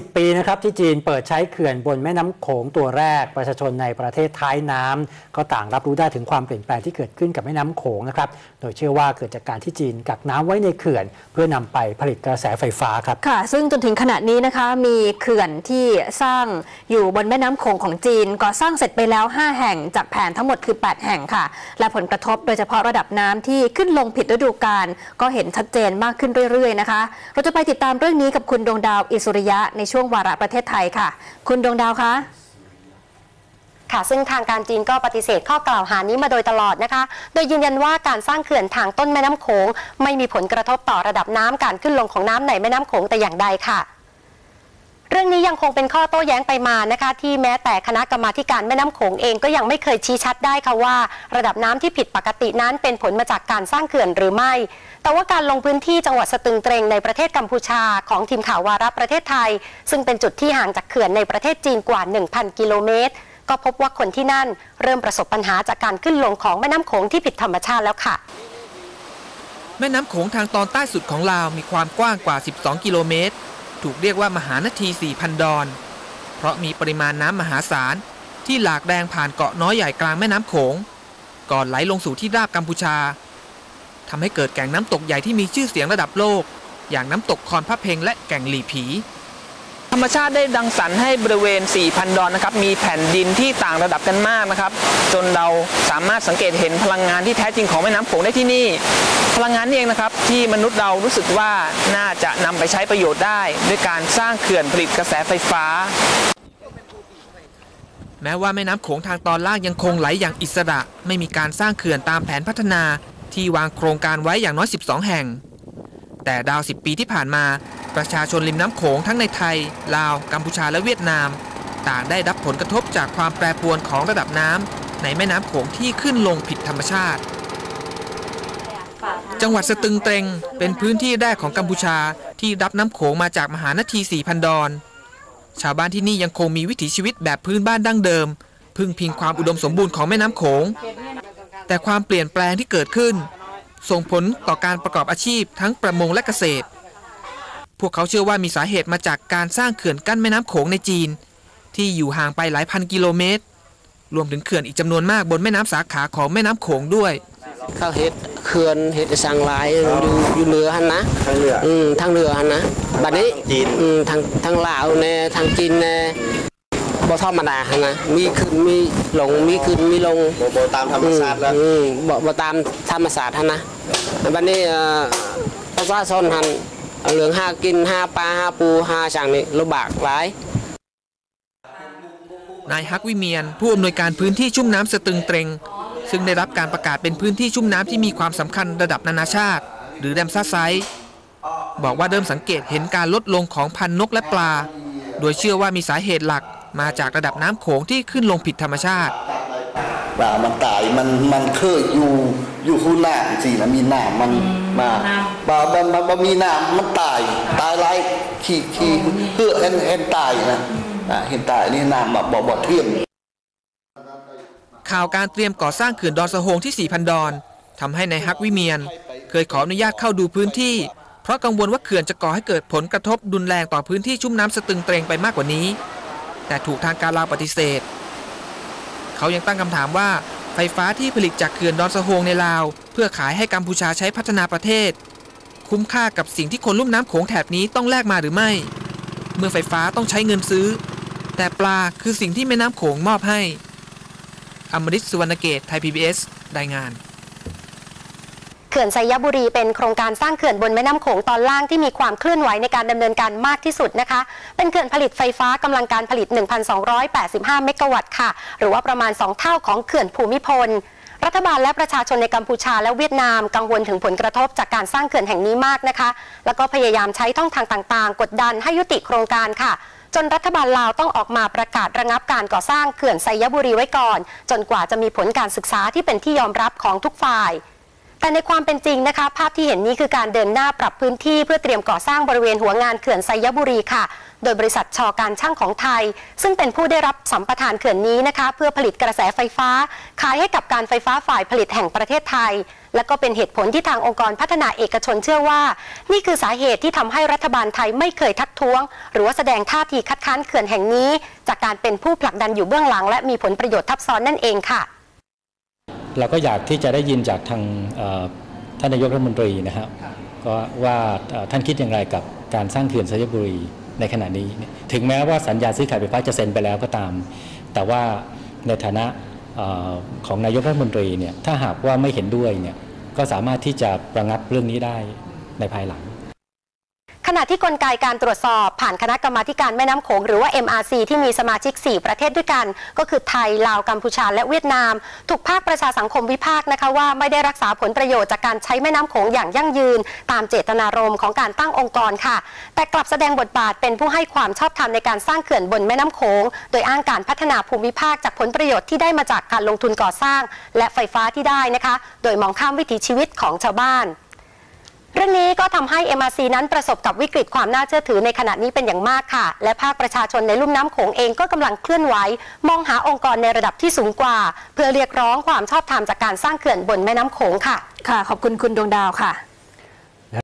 10 ปีนะครับที่จีนเปิดใช้เขื่อนบนแม่น้ำโขงตัวแรก ประชาชนในประเทศท้ายน้ำก็ต่างรับรู้ได้ถึงความเปลี่ยนแปลงที่เกิดขึ้นกับแม่น้ำโขงนะครับโดยเชื่อว่าเกิดจากการที่จีนกักน้ำไว้ในเขื่อน เพื่อนำไปผลิตกระแสไฟฟ้าครับค่ะ ซึ่งจนถึงขณะนี้นะคะมีเขื่อนที่สร้างอยู่บนแม่น้ำโขงของจีนก่อสร้างเสร็จไปแล้ว 5 แห่งจากแผนทั้งหมดคือ 8 แห่งค่ะ และผลกระทบโดยเฉพาะระดับน้ำที่ขึ้นลงผิดฤดูกาลก็เห็นชัดเจนมากขึ้นเรื่อยๆนะคะ เราจะไปติดตามเรื่องนี้กับคุณดวงดาวอิสุริยะในในช่วงวาระประเทศไทยค่ะ คุณดวงดาวคะค่ะซึ่งทางการจีนก็ปฏิเสธข้อกล่าวหานี้มาโดยตลอดนะคะ โดยยืนยันว่าการสร้างเขื่อนทางต้นแม่น้ำโขงไม่มีผลกระทบต่อระดับน้ำการขึ้นลงของน้ำในแม่น้ำโขงแต่อย่างใดค่ะ เรื่องนี้ยังคงเป็นข้อโต้แย้งไปมานะคะ ที่แม้แต่คณะกรรมาธิการแม่น้ำโขงเองก็ยังไม่เคยชี้ชัดได้ค่ะว่า ระดับน้ำที่ผิดปกตินั้นเป็นผลมาจากการสร้างเขื่อนหรือไม่ แต่ว่าการลงพื้นที่จังหวัดสตึงเตรงในประเทศกัมพูชาของทีมข่าววาระประเทศไทย ซึ่งเป็นจุดที่ห่างจากเขื่อนในประเทศจีนกว่า 1,000 กิโลเมตรก็พบว่าคนที่นั่นเริ่มประสบปัญหาจากการขึ้นลงของแม่น้ำโขงที่ผิดธรรมชาติแล้วค่ะ แม่น้ำโขงทางตอนใต้สุดของลาวมีความกว้างกว่า 12 กิโลเมตร ถูกเรียกว่ามหานาที4,000ดอน เพราะมีปริมาณน้ำมหาศาล ที่หลากแรงผ่านเกาะน้อยใหญ่กลางแม่น้ำโขง ก่อนไหลลงสู่ที่ราบกัมพูชาทำให้เกิดแก่งน้ำตกใหญ่ที่มีชื่อเสียงระดับโลก อย่างน้ำตกคอนพระเพงและแก่งหลีผี ธรรมชาติได้ดังสรรให้บริเวณ 4,000 ดอนนะครับ มีแผ่นดินที่ต่างระดับกันมากนะครับ จนเราสามารถสังเกตเห็นพลังงานที่แท้จริงของแม่น้ำโขงได้ที่นี่ พลังงานนี่เองนะครับ ที่มนุษย์เรารู้สึกว่าน่าจะนำไปใช้ประโยชน์ได้ ด้วยการสร้างเขื่อนผลิตกระแสไฟฟ้า แม้ว่าแม่น้ำโขงทางตอนล่างยังคงไหลอย่างอิสระ ไม่มีการสร้างเขื่อนตามแผนพัฒนา ที่วางโครงการไว้อย่างน้อย 12 แห่ง แต่ดาว 10 ปีที่ผ่านมา ประชาชนริมน้ำโขงทั้งในไทย ลาว กัมพูชาและเวียดนาม ต่างได้รับผลกระทบจากความแปรปรวนของระดับน้ำในแม่น้ำโขงที่ขึ้นลงผิดธรรมชาติ จังหวัดสตึงเตงเป็นพื้นที่แรกของกัมพูชาที่รับน้ำโขงมาจากมหานาที4,000 ดอน ชาวบ้านที่นี่ยังคงมีวิถีชีวิตแบบพื้นบ้านดั้งเดิม พึ่งพิงความอุดมสมบูรณ์ของแม่น้ำโขง แต่ความเปลี่ยนแปลงที่เกิดขึ้น ส่งผลต่อการประกอบอาชีพทั้งประมงและเกษตร พวกเขาเชื่อว่ามีสาเหตุมาจากการสร้างเขื่อนกั้นแม่น้ำโขงในจีน ที่อยู่ห่างไปหลายพันกิโลเมตร รวมถึงเขื่อนอีกจำนวนมากบนแม่น้ำสาขาของแม่น้ำโขงด้วยเขาเฮ็ดเขื่อนเฮ็ดสังหลายอยู่อยู่เรือหันนะทางเรืออืมทางเรือหันนะบัดนี้จีนอืมทางทางลาวแน่ทางจีนแน่บ่ธรรมดาหันนะมีขึ้นมีลงมีขึ้นมีลงบ่บ่ตามธรรมชาติแล้วอืมบ่บ่ตามธรรมศาสตร์หันนะบัดนี้เอ่อประชาชนหัน เรื่องหากินหาปลาหาปูหาช่างนี่ลำบากหลายนายฮักวิเมียน ผู้อำนวยการพื้นที่ชุ่มน้ำสตึงเตรงซึ่งได้รับการประกาศเป็นพื้นที่ชุ่มน้ำที่มีความสำคัญระดับนานาชาติ หรือแดมซ่าไซต์บอกว่าเริ่มสังเกตเห็นการลดลงของพันนกและปลา โดยเชื่อว่ามีสาเหตุหลักมาจากระดับน้ำโขงที่ขึ้นลงผิดธรรมชาติ ว่ามันตายมันมันเคยอยู่อยู่คู่หน้าสินะมีหน้ามันมาบ่บ่บ่บ่มีหน้ามันตาย ตายหลายขี้ขี้เพื่อเห็นเห็นตายนะอ่าเห็นตายนี่น้ำแบบบ่บ่เที่ยงข่าวการเตรียมก่อสร้างเขื่อนดอนสะโฮงที่ 4,000 ดอนทำให้ในายฮักวิเมียน เคยขออนุญาตเข้าดูพื้นที่ เพราะกังวลว่าเขื่อนจะก่อให้เกิดผลกระทบดุนแรงต่อพื้นที่ชุ่มน้ำสตึงเตรงไปมากกว่านี้ แต่ถูกทางการลาวปฏิเสธ เขายังตั้งคำถามว่าไฟฟ้าที่ผลิตจากเขื่อนดอนสะโฮงในลาว เพื่อขายให้กัมพูชาใช้พัฒนาประเทศ คุ้มค่ากับสิ่งที่คนลุ่มน้ำโขงแถบนี้ต้องแลกมาหรือไม่ เมื่อไฟฟ้าต้องใช้เงินซื้อ แต่ปลาคือสิ่งที่แม่น้ำโขงมอบให้อมริตสุวรรณเกตไทย PBS รายงาน เขื่อนไซยบุรีเป็นโครงการสร้างเขื่อนบนแม่น้ำโขงตอนล่างที่มีความเคลื่อนไหวในการดำเนินการมากที่สุดนะคะ เป็นเขื่อนผลิตไฟฟ้ากำลังการผลิต 1,285 เมกะวัตต์ค่ะ หรือว่าประมาณ 2 เท่าของเขื่อนภูมิพลรัฐบาลและประชาชนในกัมพูชาและเวียดนามกังวลถึงผลกระทบจากการสร้างเขื่อนแห่งนี้มากนะคะ แล้วก็พยายามใช้ท่องทางต่างๆ กดดันให้ยุติโครงการค่ะ จนรัฐบาลลาวต้องออกมาประกาศระงับการก่อสร้างเขื่อนไซยบุรีไว้ก่อน จนกว่าจะมีผลการศึกษาที่เป็นที่ยอมรับของทุกฝ่าย แต่ในความเป็นจริงนะคะ ภาพที่เห็นนี้คือการเดินหน้าปรับพื้นที่เพื่อเตรียมก่อสร้างบริเวณหัวงานเขื่อนไซยบุรีค่ะ โดยบริษัทชอการช่างของไทย ซึ่งเป็นผู้ได้รับสัมปทานเขื่อนนี้นะคะ เพื่อผลิตกระแสไฟฟ้า ขายให้กับการไฟฟ้าฝ่ายผลิตแห่งประเทศไทย และก็เป็นเหตุผลที่ทางองค์กรพัฒนาเอกชนเชื่อว่า นี่คือสาเหตุที่ทำให้รัฐบาลไทยไม่เคยทักท้วง หรือว่าแสดงท่าทีคัดค้านเขื่อนแห่งนี้ จากการเป็นผู้ผลักดันอยู่เบื้องหลัง และมีผลประโยชน์ทับซ้อนนั่นเองค่ะ เราก็อยากที่จะได้ยินจากทางเอ่อท่านนายกรัฐมนตรีนะครับก็ว่าเอ่อท่านคิดอย่างไรกับการสร้างเขื่อนสยบุรีในขณะนี้ ถึงแม้ว่าสัญญาซื้อขายไฟฟ้าจะเซ็นไปแล้วก็ตาม แต่ว่าในฐานะเอ่อของนายกรัฐมนตรีเนี่ยถ้าหากว่าไม่เห็นด้วยเนี่ยก็สามารถที่จะประงับเรื่องนี้ได้ในภายหลังข ณะที่กลไกการตรวจสอบผ่านคณะกรรมาการแม่น้ำโขงหรือว่า MRC ที่มีสมาชิก 4 ประเทศด้วยกัน ก็คือไทย ลาว กัมพูชา และเวียดนาม ถูกภาคประชาสังคมวิพากษ์นะคะว่าไม่ได้รักษาผลประโยชน์จากการใช้แม่น้ำโขงอย่างยั่งยืน ตามเจตนารมณ์ของการตั้งองค์กรค่ะ แต่กลับแสดงบทบาทเป็นผู้ให้ความชอบธรรมในการสร้างเขื่อนบนแม่น้ำโขง โดยอ้างการพัฒนาภูมิภาคจากผลประโยชน์ที่ได้มาจากการลงทุนก่อสร้าง และไฟฟ้าที่ได้นะคะ โดยมองข้ามวิถีชีวิตของชาวบ้าน เรื่องนี้ก็ทำให้ MRC นั้นประสบกับวิกฤตความน่าเชื่อถือในขณะนี้เป็นอย่างมากค่ะ และภาคประชาชนในลุ่มน้ำโขงเองก็กำลังเคลื่อนไหวมองหาองค์กรในระดับที่สูงกว่า เพื่อเรียกร้องความชอบธรรมจากการสร้างเขื่อนบนแม่น้ำโขงค่ะ ค่ะ ขอบคุณคุณดวงดาวค่ะ